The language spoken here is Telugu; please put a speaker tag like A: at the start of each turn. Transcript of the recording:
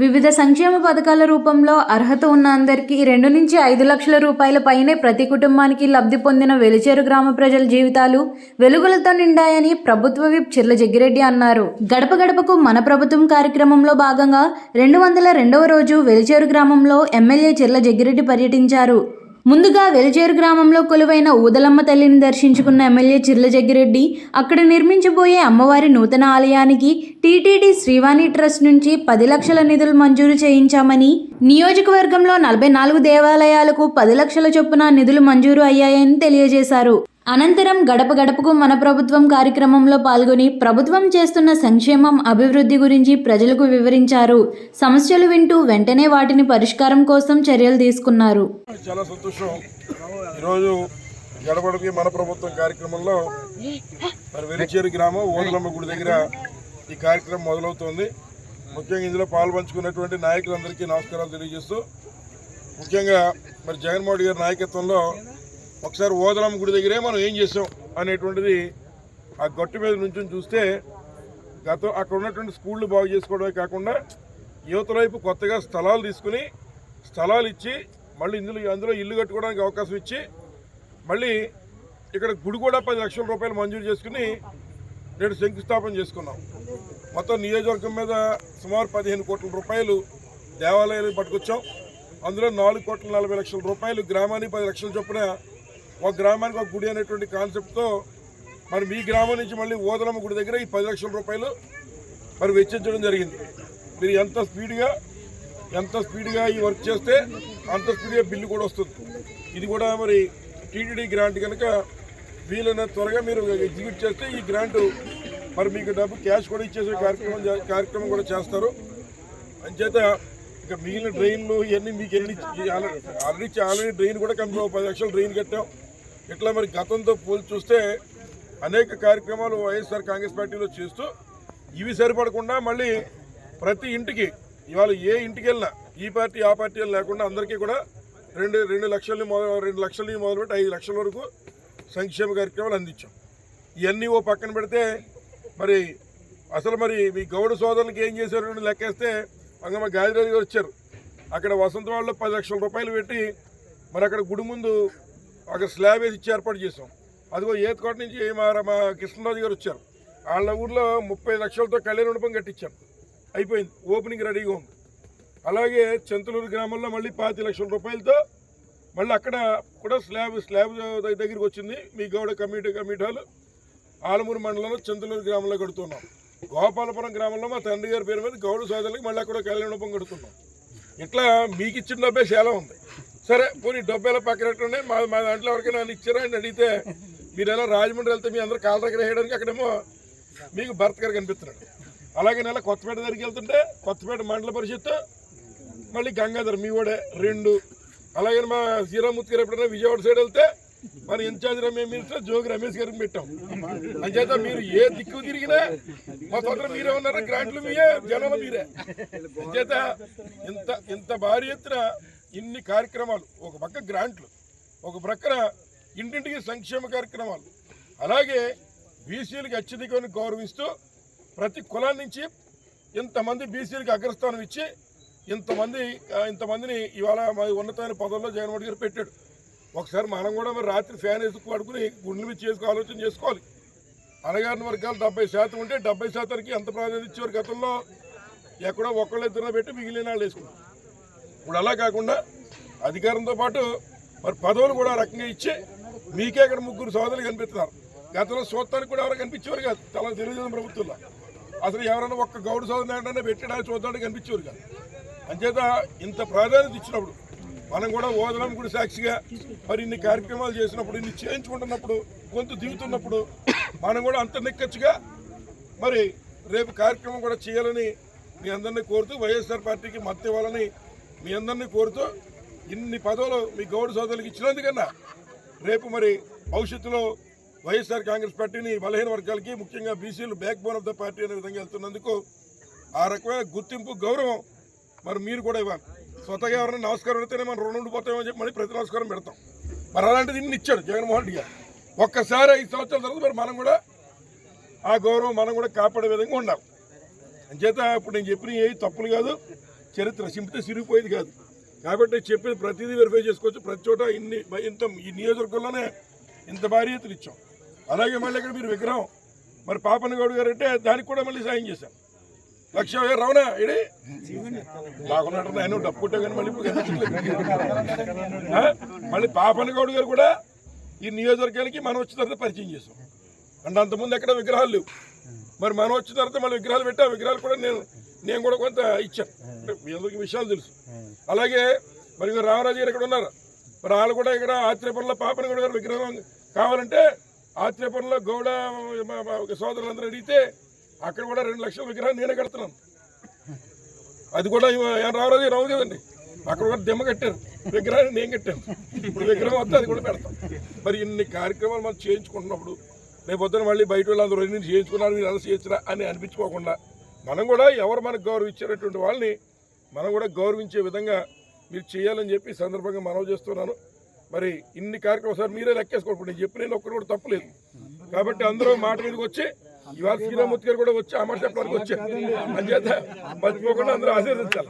A: వివిధ సంక్షేమ పథకాల రూపంలో అర్హత ఉన్న అందరికీ రెండు నుంచి ఐదు లక్షల రూపాయల పైనే ప్రతి కుటుంబానికి లబ్ధి పొందిన వెలిచేరు గ్రామ ప్రజల జీవితాలు వెలుగులతో నిండాయని ప్రభుత్వ విప్ చిర్ల జగ్గిరెడ్డి అన్నారు. గడప గడపకు మన ప్రభుత్వం కార్యక్రమంలో భాగంగా రెండు వందల రెండవ రోజు వెలిచేరు గ్రామంలో ఎమ్మెల్యే చిర్ల జగ్గిరెడ్డి పర్యటించారు. ముందుగా వెలిచేరు గ్రామంలో కొలువైన ఊదలమ్మ తల్లిని దర్శించుకున్న ఎమ్మెల్యే చిర్ల జగ్గిరెడ్డి అక్కడ నిర్మించబోయే అమ్మవారి నూతన ఆలయానికి టీటీడీ శ్రీవాణి ట్రస్ట్ నుంచి పది లక్షల నిధులు మంజూరు చేయించామని నియోజకవర్గంలో నలభై నాలుగు దేవాలయాలకు పది లక్షల చొప్పున నిధులు మంజూరు అయ్యాయని తెలియజేశారు. అనంతరం గడప గడపకు మన ప్రభుత్వం కార్యక్రమంలో పాల్గొని ప్రభుత్వం చేస్తున్న సంక్షేమం అభివృద్ధి గురించి ప్రజలకు వివరించారు. సమస్యలు వింటూ వెంటనే వాటిని పరిష్కారం కోసం చర్యలు తీసుకున్నారు.
B: చాలా సంతోషం. ఈరోజు గడపడికి మన ప్రభుత్వం కార్యక్రమంలో మరి వెలిచేరు గ్రామం ఓదలమ్మ గుడి దగ్గర ఈ కార్యక్రమం మొదలవుతోంది. ముఖ్యంగా ఇందులో పాల్పంచుకున్నటువంటి నాయకులందరికీ నమస్కారాలు తెలియజేస్తూ ముఖ్యంగా మరి జగన్మోహన్ గారి నాయకత్వంలో ఒకసారి ఓదలం గుడి దగ్గరే మనం ఏం చేసాం అనేటువంటిది ఆ గట్టు మీద నుంచి చూస్తే గత అక్కడ ఉన్నటువంటి స్కూళ్ళు బాగు చేసుకోవడమే కాకుండా యువత వైపు కొత్తగా స్థలాలు తీసుకుని స్థలాలు ఇచ్చి మళ్ళీ ఇందులో అందులో ఇల్లు కట్టుకోవడానికి అవకాశం ఇచ్చి మళ్ళీ ఇక్కడ గుడి కూడా పది లక్షల రూపాయలు మంజూరు చేసుకుని నేడు శంకుస్థాపన చేసుకున్నాం. మొత్తం నియోజకవర్గం మీద సుమారు పదిహేను కోట్ల రూపాయలు దేవాలయాలు పట్టుకొచ్చాం. అందులో నాలుగు కోట్ల నలభై లక్షల రూపాయలు గ్రామానికి పది లక్షల చొప్పున ఒక గ్రామానికి ఒక గుడి అనేటువంటి కాన్సెప్ట్తో మరి మీ గ్రామం నుంచి మళ్ళీ ఓదలమ్మ గుడి దగ్గర ఈ పది లక్షల రూపాయలు మరి వెచ్చించడం జరిగింది. మీరు ఎంత స్పీడ్గా ఎంత స్పీడ్గా ఈ వర్క్ చేస్తే అంత స్పీడ్గా బిల్లు కూడా వస్తుంది. ఇది కూడా మరి టీటీడీ గ్రాంట్ కనుక వీలైన త్వరగా మీరు ఎగ్జిక్యూట్ చేస్తే ఈ గ్రాంట్ మరి మీకు డబ్బు క్యాష్ కూడా ఇచ్చేసే కార్యక్రమం కార్యక్రమం కూడా చేస్తారు. అంచేత ఇక మిగిలిన డ్రైన్లు ఇవన్నీ మీకు ఎన్ని ఆల్రెడీ ఆల్రెడీ డ్రైన్ కూడా కంప్లీట్ పది లక్షలు డ్రైన్ కట్టాం. ఇట్లా మరి గతంతో పోల్చి చూస్తే అనేక కార్యక్రమాలు వైఎస్ఆర్ కాంగ్రెస్ పార్టీలో చేస్తూ ఇవి సరిపడకుండా మళ్ళీ ప్రతి ఇంటికి ఇవాళ ఏ ఇంటికి వెళ్ళినా ఈ పార్టీ ఆ పార్టీ లేకుండా అందరికీ కూడా రెండు రెండు లక్షలని మొదలు రెండు లక్షలని మొదలుపెట్టి ఐదు లక్షల వరకు సంక్షేమ కార్యక్రమాలు అందించాం. ఇవన్నీ ఓ పక్కన పెడితే మరి అసలు మరి మీ గౌడ సోదరులకి ఏం చేశారు అని లెక్కేస్తే అంగమ్మ గాదిరాజు గారు వచ్చారు. అక్కడ వసంతవాడలో పది లక్షల రూపాయలు పెట్టి మరి అక్కడ గుడి ముందు ఒక స్లాబ్ వేసి ఇచ్చి ఏర్పాటు చేసాం అదిగో ఏతకోట నుంచి మా మా కృష్ణరాజు గారు వచ్చారు. వాళ్ళ ఊర్లో ముప్పై లక్షలతో కళ్యాణ మండపం కట్టించాం అయిపోయింది. ఓపెనింగ్ రెడీగా ఉంది. అలాగే చంతలూరు గ్రామంలో మళ్ళీ పాతి లక్షల రూపాయలతో మళ్ళీ అక్కడ కూడా స్లాబ్ స్లాబ్ దగ్గరికి వచ్చింది. మీ గౌడ కమిటీ కమిటీలు ఆలమూరు మండలంలో చంతలూరు గ్రామంలో కడుతున్నాం. గోపాలపురం గ్రామంలో మా తండ్రి గారి పేరు మీద గౌడ సోదరులకి మళ్ళీ అక్కడ కళ్యాణ మండపం కడుతున్నాం. ఇట్లా మీకు ఇచ్చిన డబ్బే చాలా ఉంది. సరే పోనీ డబ్బు ఎలా పక్కన పెట్టండి మా మా దాంట్లో ఎవరికైనా నన్ను ఇచ్చారా? అని అడిగితే మీరు ఎలా రాజమండ్రి వెళ్తే మీ అందరు కాళ్ళ దగ్గర వేయడానికి అక్కడేమో మీకు భర్త గారు కనిపిస్తున్నాడు. అలాగే నెల కొత్తపేట దగ్గరికి వెళ్తుంటే కొత్తపేట మండల పరిషత్తు మళ్ళీ గంగాధర్ మీ కూడా రెండు. అలాగే మా శ్రీరామూర్తి గారు ఎప్పుడైనా విజయవాడ సైడ్ వెళ్తే మన ఇన్ఛార్జ్ రమేష్ మినిస్టర్ జోగి రమేష్ గారికి పెట్టాం. అంచేత మీరు ఏ దిక్కు తిరిగినా మా తొందర మీరే ఉన్నారు? గ్రాంట్లు మీరే జనాలు మీరే. అంచేత ఇంత ఇంత భారీ ఎత్తున ఇన్ని కార్యక్రమాలు ఒక పక్క గ్రాంట్లు ఒక ప్రక్కన ఇంటింటికి సంక్షేమ కార్యక్రమాలు. అలాగే బీసీలకు అత్యధికమైన గౌరవిస్తూ ప్రతి కులాల నుంచి ఇంతమంది బీసీలకు అగ్రస్థానం ఇచ్చి ఇంతమంది ఇంతమందిని ఇవాళ మరి ఉన్నతమైన పదవుల్లో జగన్మోహన్ గారు పెట్టాడు. ఒకసారి మనం కూడా మరి రాత్రి ఫ్యాన్ వేసుకు పడుకుని గుండెల మీద చేసుకు ఆలోచన చేసుకోవాలి. అనగారిన వర్గాలు డెబ్బై శాతం ఉంటే డెబ్బై శాతానికి ఎంత ప్రాధాన్యత ఇచ్చేవారు గతంలో? ఎక్కడో ఒకళ్ళు ఇద్దరు పెట్టి మిగిలిన వాళ్ళు వేసుకున్నారు ఇప్పుడు అలా కాకుండా అధికారంతో పాటు మరి పదవులు కూడా రకంగా ఇచ్చి మీకే ఇక్కడ ముగ్గురు సోదరులు కనిపిస్తున్నారు. గతంలో చూడటానికి కూడా ఎవరు కనిపించేవారు కాదు. చాలా తెలుగుదేశం ప్రభుత్వంలో. అసలు ఎవరైనా ఒక్క గౌడ సోదరు ఏంటంటే పెట్టడానికి చూడడానికి కనిపించేవారు కాదు. అంచేత ఇంత ప్రాధాన్యత ఇచ్చినప్పుడు మనం కూడా ఓదనం కూడా సాక్షిగా మరి ఇన్ని కార్యక్రమాలు చేసినప్పుడు ఇన్ని చేయించుకుంటున్నప్పుడు గొంతు దిగుతున్నప్పుడు మనం కూడా అంత నిక్కచ్చుగా మరి రేపు కార్యక్రమం కూడా చేయాలని మీ అందరినీ కోరుతూ వైఎస్ఆర్ పార్టీకి మద్దతు ఇవ్వాలని మీ అందరినీ కోరుతూ ఇన్ని పదవులు మీ గౌడ సోదరులకు ఇచ్చినందుకన్నా రేపు మరి భవిష్యత్తులో వైఎస్ఆర్ కాంగ్రెస్ పార్టీని బలహీన వర్గాలకి ముఖ్యంగా బీసీలు backbone of the party అనే విధంగా వెళ్తున్నందుకు ఆ రకమైన గుర్తింపు గౌరవం మరి మీరు కూడా ఇవ్వాలి. స్వతగా ఎవరైనా నమస్కారం పెడితేనే మనం రుణం ఉండిపోతామని చెప్పి మళ్ళీ ప్రతి నమస్కారం పెడతాం. మరి అలాంటిది ఇన్ని ఇచ్చాడు జగన్మోహన్ రెడ్డి గారు. ఒక్కసారి ఐదు సంవత్సరాల తర్వాత మరి మనం కూడా ఆ గౌరవం మనం కూడా కాపాడే విధంగా ఉండాలి. అంచేత ఇప్పుడు నేను చెప్పిన ఏ తప్పులు కాదు. చరిత్ర సింపితే సిరిగిపోయేది కాదు. కాబట్టి చెప్పిన ప్రతిదీ వెరిఫై చేసుకోవచ్చు. ప్రతి చోట ఇన్ని ఇంత ఈ నియోజకవర్గంలోనే ఇంత భారీ ఎత్తులు ఇచ్చాం. అలాగే మళ్ళీ ఇక్కడ మీరు విగ్రహం. మరి పాపన్న గౌడ్ గారు అంటే దానికి కూడా మళ్ళీ సాయం చేశాం. లక్ష వేలు రావునా ఇడే బాగున్నట్టు ఆయన డబ్బు కానీ మళ్ళీ మళ్ళీ పాపన్న గౌడ్ గారు కూడా ఈ నియోజకవర్గానికి మనం వచ్చిన తర్వాత పరిచయం చేసాం అంటే అంతకుముందు ఎక్కడ విగ్రహాలు లేవు. మరి మనం వచ్చిన తర్వాత మళ్ళీ విగ్రహాలు పెట్టి ఆ విగ్రహాలు కూడా నేను నేను కూడా కొంత ఇచ్చాను అందరికీ విషయాలు తెలుసు. అలాగే మరి రామరాజు గారు ఇక్కడ ఉన్నారు. మరి వాళ్ళు కూడా ఇక్కడ ఆత్రేయపురంలో పాపన గౌడ గారు విగ్రహం కావాలంటే ఆత్రేయపురంలో గౌడ సోదరులందరూ అడిగితే అక్కడ కూడా రెండు లక్షల విగ్రహం నేనే కడుతున్నాను. అది కూడా రామరాజు రావు కదండి. అక్కడ కూడా దిమ్మ కట్టారు. విగ్రహాన్ని నేను కట్టాను. ఇప్పుడు విగ్రహం వస్తే అది కూడా పెడతాం. మరి ఇన్ని కార్యక్రమాలు మనం చేయించుకుంటున్నప్పుడు రేపు పొద్దున మళ్ళీ బయట వాళ్ళందరూ చేయించుకున్నారు మీరు అలా చేయొచ్చురా అని అనిపించుకోకుండా మనం కూడా ఎవరు మనకు గౌరవించేటటువంటి వాళ్ళని మనం కూడా గౌరవించే విధంగా మీరు చేయాలని చెప్పి సందర్భంగా మనవి చేస్తున్నాను. మరి ఇన్ని కార్యక్రమాలు సార్ మీరే లెక్కేసుకోండి. చెప్పి నేను చెప్పిన ఒక్కరు కూడా తప్పలేదు. కాబట్టి అందరూ మాట మీదకి వచ్చి ఇవాళ శ్రీరామూర్తి గారు కూడా వచ్చి అమర్ చెప్పడానికి వచ్చారు. అంచేత మర్చిపోకుండా అందరూ ఆశీర్వదించాలి.